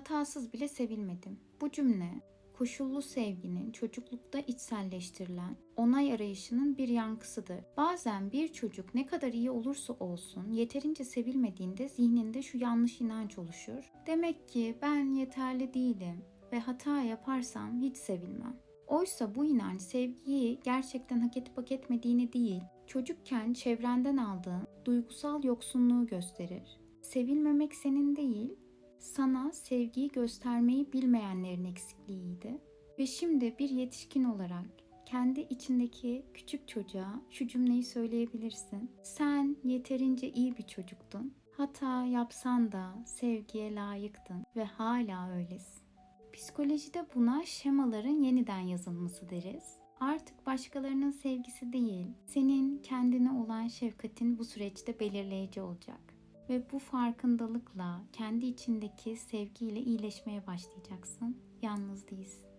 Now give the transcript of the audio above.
Hatasız bile sevilmedim. Bu cümle koşullu sevginin çocuklukta içselleştirilen onay arayışının bir yankısıdır. Bazen bir çocuk ne kadar iyi olursa olsun yeterince sevilmediğinde zihninde şu yanlış inanç oluşur. Demek ki ben yeterli değilim ve hata yaparsam hiç sevilmem. Oysa bu inanç sevgiyi gerçekten hak edip hak etmediğini değil, çocukken çevrenden aldığın duygusal yoksunluğu gösterir. Sevilmemek senin değil, sana sevgiyi göstermeyi bilmeyenlerin eksikliğiydi. Ve şimdi bir yetişkin olarak kendi içindeki küçük çocuğa şu cümleyi söyleyebilirsin. Sen yeterince iyi bir çocuktun. Hata yapsan da sevgiye layıktın ve hala öylesin. Psikolojide buna şemaların yeniden yazılması deriz. Artık başkalarının sevgisi değil, senin kendine olan şefkatin bu süreçte belirleyici olacak. Ve bu farkındalıkla kendi içindeki sevgiyle iyileşmeye başlayacaksın. Yalnız değilsin.